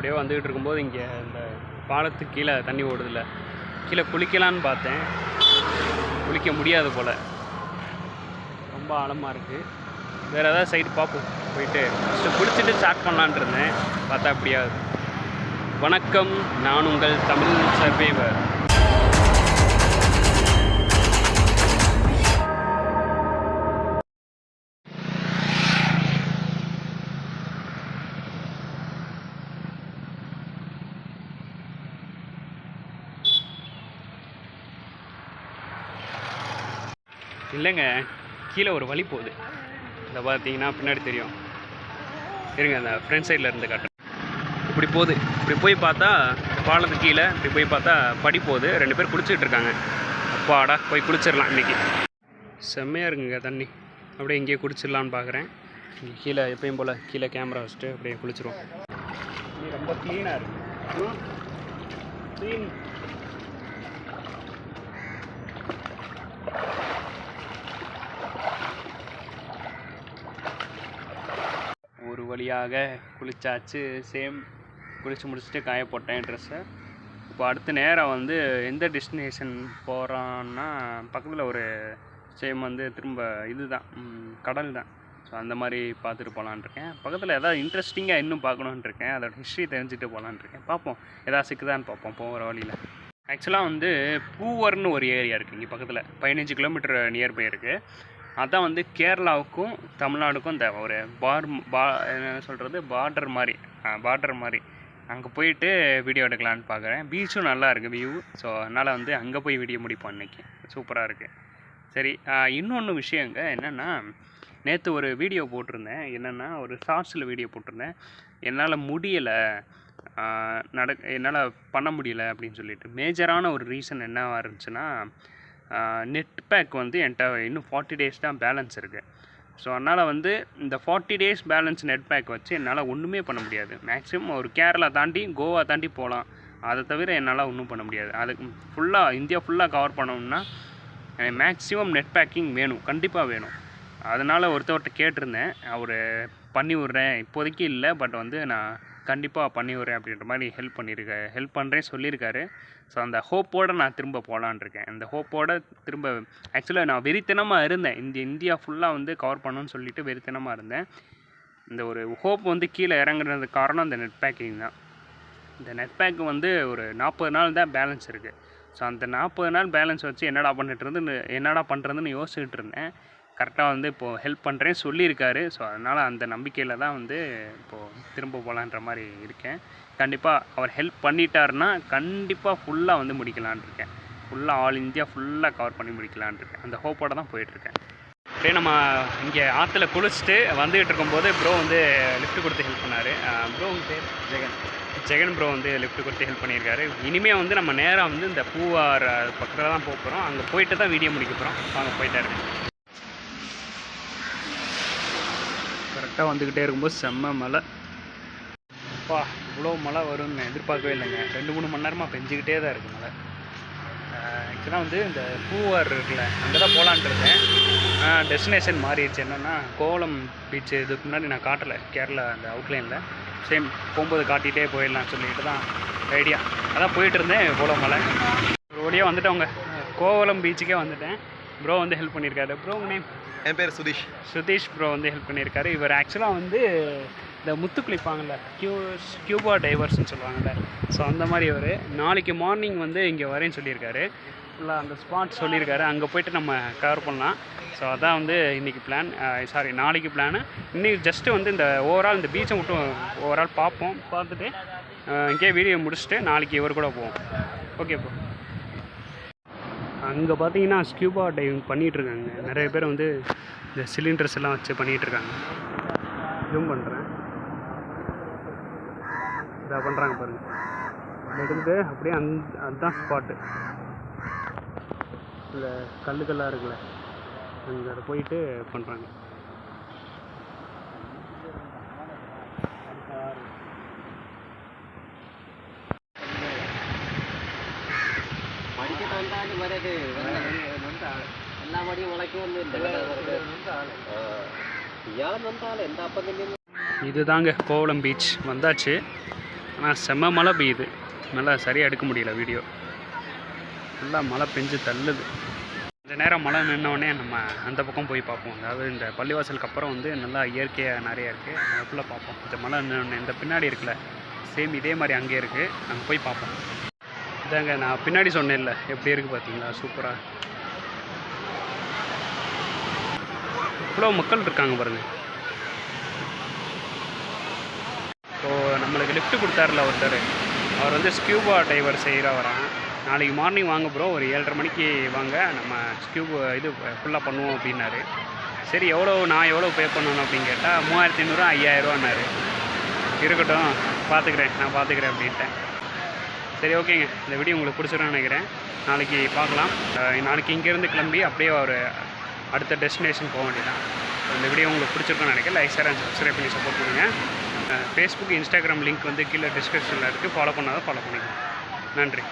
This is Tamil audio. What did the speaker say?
அப்படியே வந்துக்கிட்டு இருக்கும்போது இங்கே இந்த பாலத்துக்கு கீழே தண்ணி ஓடுதில்ல. கீழே குளிக்கலான்னு பார்த்தேன். குளிக்க முடியாது போல். ரொம்ப ஆழமாக இருக்குது வேறு ஏதாவது சைடு பார்ப்போம். போயிட்டு ஃபஸ்ட்டு குளிச்சுட்டு ஸ்டார்ட் பண்ணலான்னு இருந்தேன். பார்த்தா அப்படியாது. வணக்கம் நான் உங்கள் தமிழ் சர்வேவர். இல்லைங்க கீழே ஒரு வழி போகுது. இதை பார்த்தீங்கன்னா பின்னாடி தெரியும். இருங்க அந்த ஃப்ரண்ட் சைடில் இருந்து காட்டுறேன். இப்படி போகுது. இப்படி போய் பார்த்தா பாலத்துக்கு கீழே இப்படி போய் பார்த்தா படி போகுது. ரெண்டு பேர் குளிச்சுட்டு இருக்காங்க. அப்பாடா போய் குளிச்சிடலாம் இன்றைக்கி செம்மையாக இருக்குங்க தண்ணி. அப்படியே இங்கேயே குளிச்சிடலான்னு பார்க்குறேன். இங்கே கீழே எப்பயும் போல் கீழே கேமரா வச்சுட்டு அப்படியே குளிச்சிருவோம். ரொம்ப க்ளீனாக இருக்குது க்ளீன் ஒரு வழியாக குளிச்சாச்சு. சேம் குளித்து முடிச்சுட்டு காய போட்டேன் ட்ரெஸ்ஸை இப்போ அடுத்த நேரம் வந்து எந்த டெஸ்டினேஷன் போகிறோன்னா பக்கத்தில் ஒரு சேம் வந்து திரும்ப இதுதான் தான் கடல் தான் ஸோ அந்த மாதிரி பார்த்துட்டு போகலான் இருக்கேன். பக்கத்தில் எதாவது இன்ட்ரெஸ்டிங்காக இன்னும் பார்க்கணுன்ருக்கேன் அதோட ஹிஸ்ட்ரி தெரிஞ்சுட்டு போகலான் இருக்கேன். பார்ப்போம். எதாவது சிக்குதான்னு பார்ப்போம். போகிற வழியில். ஆக்சுவலாக வந்து பூவர்னு ஒரு ஏரியா இருக்குது இங்கே பக்கத்தில். பதினஞ்சு கிலோமீட்டர் நியர்பை இருக்குது அதான் வந்து கேரளாவுக்கும் தமிழ்நாடுக்கும் இந்த ஒரு பார் பா என்ன சொல்கிறது பார்டர் மாதிரி பார்டர் மாதிரி. அங்கே போயிட்டு வீடியோ எடுக்கலான்னு பார்க்குறேன் பீச்சும் நல்லா இருக்குது வியூ ஸோ அதனால் வந்து அங்கே போய் வீடியோ முடிப்போம் அன்றைக்கி சூப்பராக இருக்குது சரி இன்னொன்று விஷயங்க என்னென்னா நேற்று ஒரு வீடியோ போட்டிருந்தேன். என்னென்னா ஒரு ஷார்ட்ஸில் வீடியோ போட்டிருந்தேன். என்னால் முடியலை. நட என்னால் பண்ண முடியல அப்படின்னு சொல்லிட்டு. மேஜரான ஒரு ரீசன் என்னவாக இருந்துச்சுன்னா நெட் பேக் வந்து என்கிட்ட இன்னும் ஃபார்ட்டி டேஸ் தான் பேலன்ஸ் இருக்குது ஸோ அதனால் வந்து இந்த forty days balance net pack வச்சு என்னால் ஒன்றுமே பண்ண முடியாது. மேக்ஸிமம் ஒரு கேரளா தாண்டி கோவா தாண்டி போகலாம் அதை தவிர என்னால் ஒன்றும் பண்ண முடியாது. அதுக்கு ஃபுல்லாக இந்தியா ஃபுல்லாக கவர் பண்ணணும்னா மேக்ஸிமம் நெட் பேக்கிங் வேணும். கண்டிப்பாக வேணும். அதனால் ஒருத்தவர்கிட்ட கேட்டிருந்தேன். அவர் பண்ணி விட்றேன். இப்போதைக்கு இல்லை பட் வந்து நான் கண்டிப்பாக பண்ணிவிடுறேன் அப்படின்ற மாதிரி ஹெல்ப் பண்ணியிருக்க ஹெல்ப் பண்ணுறேன் சொல்லியிருக்காரு. ஸோ அந்த ஹோப்போடு நான் திரும்ப போகலான் இருக்கேன். அந்த ஹோப்போடு திரும்ப ஆக்சுவலாக நான் வெறித்தனமாக இருந்தேன். இந்த இந்தியா ஃபுல்லாக வந்து கவர் பண்ணணும்னு சொல்லிட்டு வெறித்தனமாக இருந்தேன். இந்த ஒரு ஹோப் வந்து கீழே இறங்குறது காரணம் இந்த நெட் பேக்கிங் தான். இந்த நெட் பேக் வந்து ஒரு நாற்பது நாள் தான் பேலன்ஸ் இருக்குது ஸோ அந்த நாற்பது நாள் பேலன்ஸ் வச்சு என்னடா பண்ணிட்டு இருந்து என்னடா பண்ணுறதுன்னு யோசிச்சுட்டு இருந்தேன். கரெக்டாக வந்து இப்போது ஹெல்ப் பண்ணுறேன் சொல்லியிருக்காரு. ஸோ அதனால் அந்த நம்பிக்கையில் தான் வந்து இப்போது திரும்ப போகலான்ற மாதிரி இருக்கேன். கண்டிப்பாக அவர் ஹெல்ப் பண்ணிட்டாருன்னா கண்டிப்பாக ஃபுல்லாக வந்து முடிக்கலான்னு இருக்கேன். ஃபுல்லாக ஆல் இந்தியா ஃபுல்லாக கவர் பண்ணி முடிக்கலான்னு இருக்கேன். அந்த ஹோப்போட தான் போயிட்டுருக்கேன் அப்படியே நம்ம இங்கே ஆற்றுல குளிச்சுட்டு வந்துகிட்டு இருக்கும்போது ப்ரோ வந்து லிஃப்ட் கொடுத்து ஹெல்ப் பண்ணார். ப்ரோ உங்கள் பேர்? ஜெகன். ஜெகன் ப்ரோ வந்து லிஃப்ட் கொடுத்து ஹெல்ப் பண்ணியிருக்காரு. இனிமேல் வந்து நம்ம நேராக வந்து இந்த பூவார் பக்கத்தில் தான் போக போகிறோம் அங்கே போயிட்டு தான் வீடியோ முடிக்க போகிறோம் வாங்க போயிட்டாரு கரெக்டாக வந்துக்கிட்டே இருக்கும்போது செம்ம மழை. அப்பா இவ்வளோ மழை வரும்னு எதிர்பார்க்கவே இல்லைங்க. ரெண்டு மூணு மணி நேரமாக பெஞ்சிக்கிட்டே தான் இருக்குது மழை. ஆக்சுவலாக வந்து இந்த பூவார் இருக்குல்ல அங்கே தான் போகலான்ட்டு இருந்தேன் டெஸ்டினேஷன் மாறிடுச்சு. என்னென்னா கோவளம் பீச்சு இதுக்கு முன்னாடி நான் காட்டலை. கேரளா அந்த அவுட்லைனில் சேம் போகும்போது காட்டிகிட்டே போயிடலாம் சொல்லிட்டு தான் ஐடியா அதான் போயிட்டு இருந்தேன் இவ்வளோ மலை ஒரு வழியாக வந்துட்டவங்க கோவளம் பீச்சுக்கே வந்துட்டேன். ப்ரோ வந்து ஹெல்ப் பண்ணியிருக்காரு. ப்ரோ நேம் என் பேர் சுதீஷ். சுதீஷ் ப்ரோ வந்து ஹெல்ப் பண்ணியிருக்காரு. இவர் ஆக்சுவலாக வந்து இந்த முத்து குளிப்பாங்கல்ல கியூ கியூபா டைவர்ஸ்னு சொல்லுவாங்கல்ல. ஸோ அந்த மாதிரி இவர். நாளைக்கு மார்னிங் வந்து இங்கே வரேன்னு சொல்லியிருக்காரு. ஃபுல்லாக அந்த ஸ்பாட் சொல்லியிருக்காரு. அங்கே போயிட்டு நம்ம கவர் பண்ணலாம். ஸோ அதான் வந்து இன்றைக்கி பிளான் சாரி நாளைக்கு பிளானு இன்னைக்கு ஜஸ்ட்டு வந்து இந்த ஓவரால் இந்த பீச்சை மட்டும் ஓவரால் பார்ப்போம். பார்த்துட்டு இங்கேயே வீடியோ முடிச்சுட்டு நாளைக்கு இவர் கூட போவோம். ஓகே ப்ரோ அங்கே பார்த்தீங்கன்னா ஸ்கியூபா டைவிங் பண்ணிகிட்டு இருக்காங்க. நிறைய பேர் வந்து இந்த சிலிண்டர்ஸ் எல்லாம் வச்சு பண்ணிகிட்டு இருக்காங்க. ஜூம் பண்ணுறேன் இதை பண்ணுறாங்க பாருங்கள் எடுத்துட்டு அப்படியே அந் அதுதான் ஸ்பாட்டு இல்லை கல்லுக்கெல்லாம் இருக்குல்ல. அங்கே அதை போயிட்டு பண்ணுறாங்க പഠിച്ചിട്ട് വന്നാലും വരത് എല്ലാ മടിയും മുളയ്ക്കൊന്നുമില്ല ഇയാളെ നൊന്താളെ എന്താ അപ്പം തന്നെ இதுதாங்க கோவளம் பீச் வந்தாச்சு ஆனால் செம்ம மழை பெய்யுது நல்லா சரியாக எடுக்க முடியல வீடியோ நல்லா மழை பெஞ்சு தள்ளுது இந்த நேரம் மழை நின்னோடனே நம்ம அந்த பக்கம் போய் பார்ப்போம் அதாவது இந்த பள்ளிவாசலுக்கு அப்புறம் வந்து நல்லா இயற்கையாக நிறைய இருக்குது அதுக்குள்ளே பார்ப்போம் இந்த மழை நின்னோடனே இந்த பின்னாடி இருக்குல்ல சேம் இதே மாதிரி அங்கேயே இருக்குது அங்கே போய் பார்ப்போம் இதாங்க நான் பின்னாடி சொன்னேன்ல எப்படி இருக்குது பார்த்தீங்களா? சூப்பராக இவ்வளோ மக்கள் இருக்காங்க பாருங்கள் இப்போது நம்மளுக்கு லிஃப்ட் கொடுத்தாருல ஒருத்தர். அவர் வந்து ஸ்கியூபா டைவர் செய்கிறவரான் நாளைக்கு மார்னிங் வாங்க ப்ரோ ஒரு ஏழரை மணிக்கு வாங்க நம்ம ஸ்கியூப் இது ஃபுல்லாக பண்ணுவோம் அப்படின்னாரு. சரி எவ்வளோ நான் எவ்வளோ பே பண்ணணும் அப்படின்னு கேட்டால் மூவாயிரத்தி ஐநூறுரூவா ஐயாயிரரூவான்னாரு இருக்கட்டும் பார்த்துக்கிறேன் நான் பார்த்துக்கிறேன் அப்படின்ட்டேன். சரி ஓகேங்க இந்த வீடியோ உங்களுக்கு பிடிச்சிருன்னு நினைக்கிறேன். நாளைக்கு பார்க்கலாம். நாளைக்கு இங்கேருந்து கிளம்பி அப்படியே ஒரு அடுத்த டெஸ்டினேஷன் போக வேண்டியதான் இந்த வீடியோ உங்களுக்கு பிடிச்சிருக்குன்னு நினைக்கிறேன். லைக் ஷேர் அண்ட் சப்ஸ்கிரைப் பண்ணி சப்போர்ட் பண்ணுங்கள் ஃபேஸ்புக் இன்ஸ்டாகிராம் லிங்க் வந்து கீழே டிஸ்கிரிப்ஷனில் இருக்குது ஃபாலோ பண்ணாதான் ஃபாலோ பண்ணிக்கலாம் நன்றி.